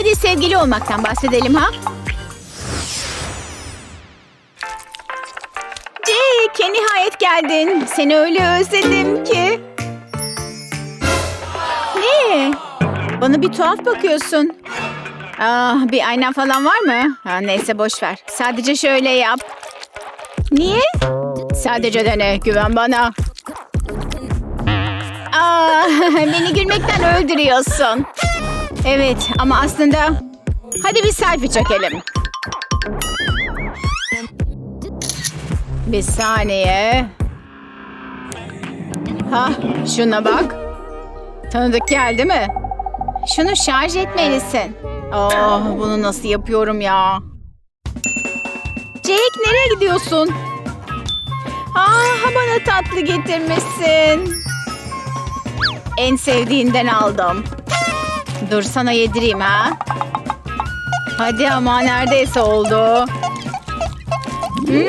Hadi sevgili olmaktan bahsedelim ha. Jake nihayet geldin. Seni öyle özledim ki. Ne? Bana bir tuhaf bakıyorsun. Ah, bir ayna falan var mı? Ha, neyse boş ver. Sadece şöyle yap. Niye? Sadece dene. Güven bana. Aa, beni gülmekten öldürüyorsun. Evet ama aslında hadi bir selfie çekelim. Bir saniye. Ha, şuna bak. Tanıdık geldi mi? Şunu şarj etmelisin. Ah, bunu nasıl yapıyorum ya? Jake nereye gidiyorsun? Ah, bana tatlı getirmişsin. En sevdiğinden aldım. Dur sana yedireyim ha. Hadi ama neredeyse oldu. Hmm,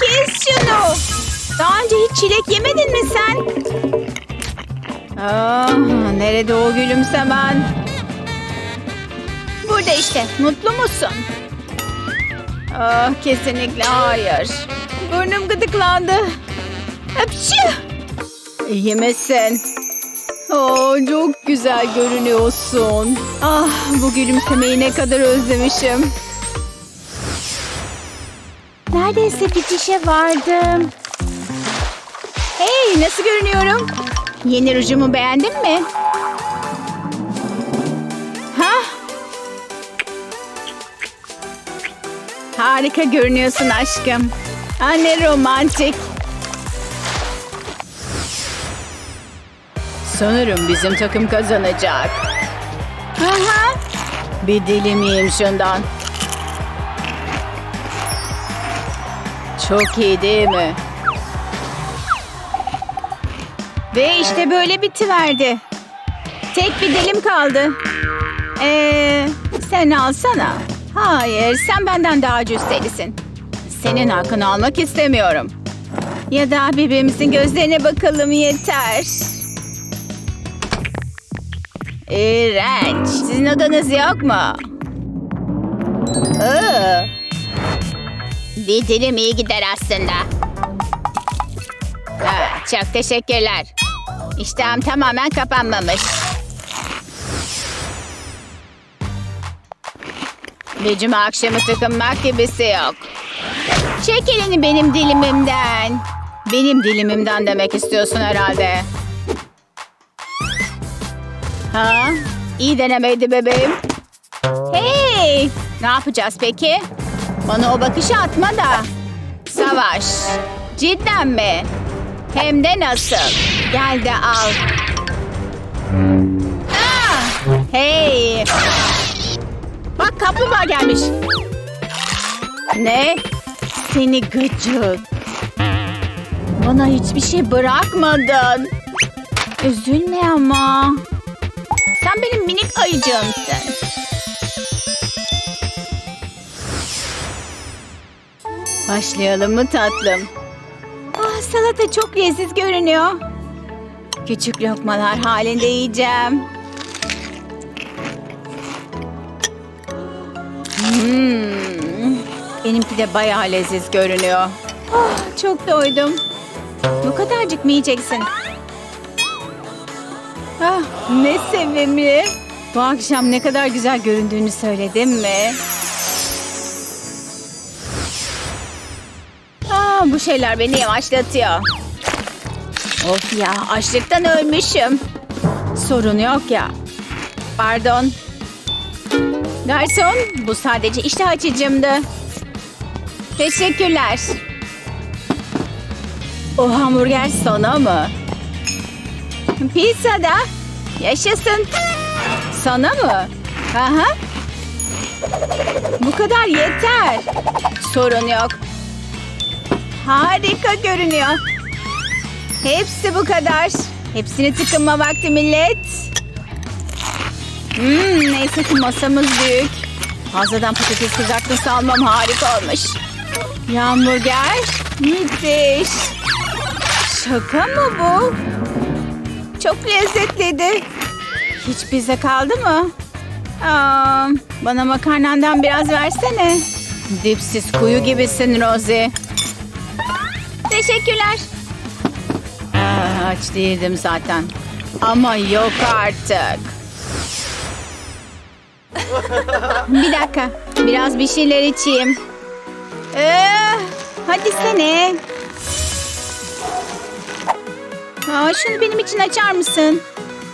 kes şunu. Daha önce hiç çilek yemedin mi sen? Ah, nerede o gülümsemen? Burada işte. Mutlu musun? Ah, kesinlikle hayır. Burnum gıdıklandı. Hapşı. İyi misin? Oh, çok güzel görünüyorsun. Ah, bu gülümsemeyi ne kadar özlemişim. Neredeyse bitişe vardım. Hey, nasıl görünüyorum? Yeni rujumu beğendin mi? Ha? Harika görünüyorsun aşkım. Anne romantik. Sanırım bizim takım kazanacak. Aha. Bir dilim yiyeyim şundan. Çok iyi değil mi? Ve işte böyle bitiverdi. Tek bir dilim kaldı. Ee, sen alsana. Hayır, sen benden daha cüsselisin. Senin hakkını almak istemiyorum. Ya da birbirimizin gözlerine bakalım yeter. İğrenç. Sizin odanız yok mu? Iı. Bir dilim iyi gider aslında. Ha, çok teşekkürler. İştahım tamamen kapanmamış. Bir cuma akşamı tıkınmak gibisi yok. Çek elini benim dilimimden. Benim dilimimden demek istiyorsun herhalde. Ha? İyi denemeydi bebeğim. Hey! Ne yapacağız peki? Bana o bakışı atma da. Savaş. Cidden mi? Hem de nasıl? Gel de al. Ah! Hey! Bak kaplumbağa gelmiş. Ne? Seni gıcık. Bana hiçbir şey bırakmadın. Üzülme ama. Sen benim minik ayıcığımsın. Başlayalım mı tatlım? Ah, salata çok leziz görünüyor. Küçük lokmalar halinde yiyeceğim. Hmm, benimki de bayağı leziz görünüyor. Ah, çok doydum. Bu kadarcık mı yiyeceksin? Ah, ne sevimli. Bu akşam ne kadar güzel göründüğünü söyledim mi? Ah, bu şeyler beni yavaşlatıyor. Of ya, açlıktan ölmüşüm. Sorun yok ya. Pardon. Garson, bu sadece iştah açıcımdı. Teşekkürler. O hamburger sana mı? Pizza da. Yaşasın. Sana mı? Aha. Bu kadar yeter. Sorun yok. Harika görünüyor. Hepsi bu kadar. Hepsini tıkınma vakti millet. Hmm, neyse ki masamız büyük. Fazladan patates kızartması almam harika olmuş. Hamburger. Müthiş. Şaka mı bu? Çok lezzetliydi. Hiç pizza kaldı mı? Aa, bana makarnandan biraz versene. Dipsiz kuyu gibisin Rosie. Teşekkürler. Aa, aç değildim zaten. Ama yok artık. bir dakika. Biraz bir şeyler içeyim. Ee, hadi sene. Aa, şunu benim için açar mısın?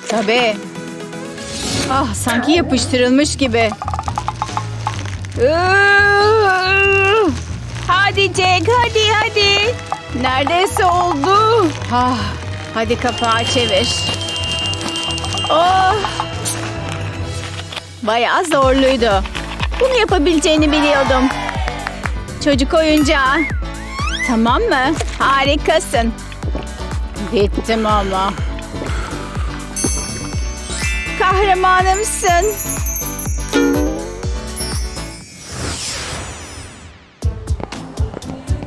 Tabii. Ah sanki yapıştırılmış gibi. Hadi Jack hadi hadi. Neredeyse oldu. Ah, hadi kapağı çevir. Oh. Bayağı zorluydu. Bunu yapabileceğini biliyordum. Çocuk oyuncağı. Tamam mı? Harikasın. Bittim ama. Kahramanımsın.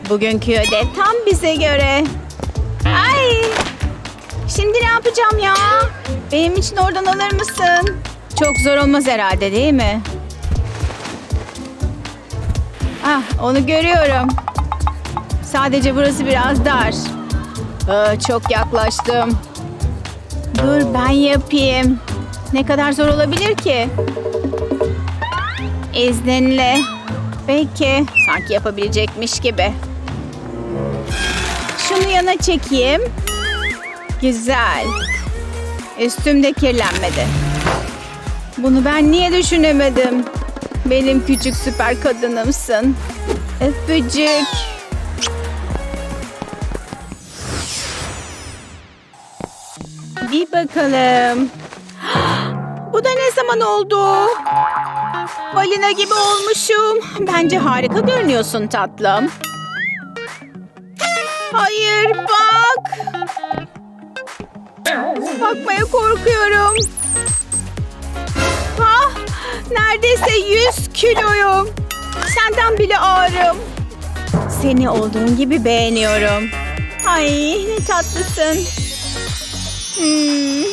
Bugünkü ödev tam bize göre. Ay! Şimdi ne yapacağım ya? Benim için oradan alır mısın? Çok zor olmaz herhalde değil mi? Ah, onu görüyorum. Sadece burası biraz dar. Aa, çok yaklaştım. Dur ben yapayım. Ne kadar zor olabilir ki? İzninle. Peki. Sanki yapabilecekmiş gibi. Şunu yana çekeyim. Güzel. Üstüm de kirlenmedi. Bunu ben niye düşünemedim? Benim küçük süper kadınımsın. Öpücük. Bir bakalım. Bu da ne zaman oldu? Balina gibi olmuşum. Bence harika görünüyorsun tatlım. Hayır bak. Bakmaya korkuyorum. Ah, neredeyse 100 kiloyum. Senden bile ağırım. Seni olduğun gibi beğeniyorum. Ay ne tatlısın. Hmm.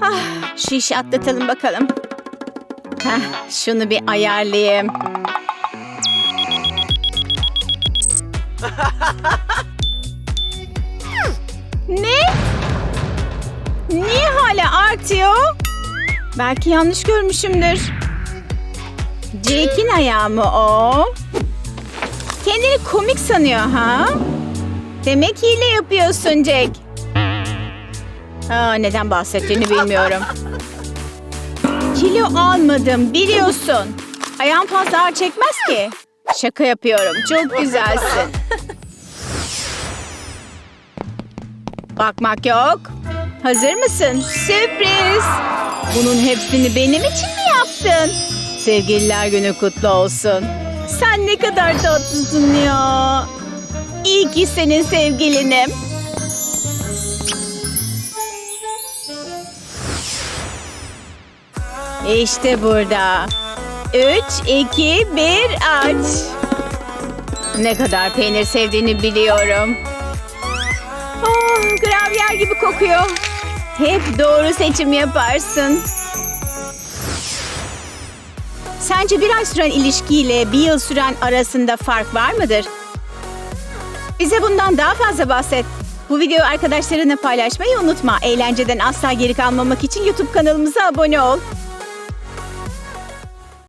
Ah, şu işi atlatalım bakalım. Heh, şunu bir ayarlayayım. ne? Niye hala artıyor? Belki yanlış görmüşümdür. Jake'in ayağı mı o? Kendini komik sanıyor ha? Demek hile yapıyorsun Jake. Aa, neden bahsettiğini bilmiyorum. Kilo almadım biliyorsun. Ayağım fazla ağır çekmez ki. Şaka yapıyorum. Çok güzelsin. Bakmak yok. Hazır mısın? Sürpriz. Bunun hepsini benim için mi yaptın? Sevgililer günü kutlu olsun. Sen ne kadar tatlısın ya. İyi ki senin sevgilinim. İşte burada. Üç, iki, bir, aç. Ne kadar peynir sevdiğini biliyorum. Oh, gravyer gibi kokuyor. Hep doğru seçim yaparsın. Sence bir ay süren ilişkiyle bir yıl süren arasında fark var mıdır? Bize bundan daha fazla bahset. Bu videoyu arkadaşlarına paylaşmayı unutma. Eğlenceden asla geri kalmamak için YouTube kanalımıza abone ol.